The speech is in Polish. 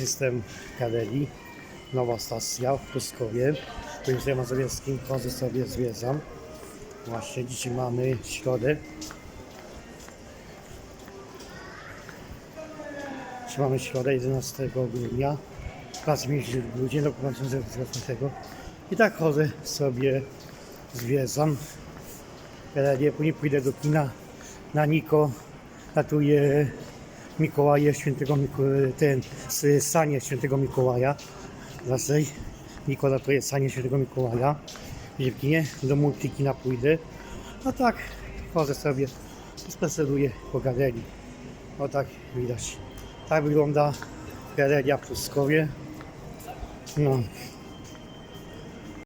Jestem w galerii Nowa Stacja w Pruskowie. W Muzeum Mazowieckim chodzę sobie, zwiedzam. Właśnie dzisiaj mamy środę. Dzisiaj mamy środę 11 grudnia. Plac Miejski w Grudzie roku 2019. I tak chodzę sobie, zwiedzam galerię. Później pójdę do kina na Niko. Tatuję Mikołaja, świętego Miko- ten, s- sanie świętego Mikołaja. Zaczej. Nikola to jest sanie świętego Mikołaja. W do multikina pójdę. A tak chodzę sobie, spaceruję po galerii. O tak widać. Tak wygląda galeria w Pruskowie. No,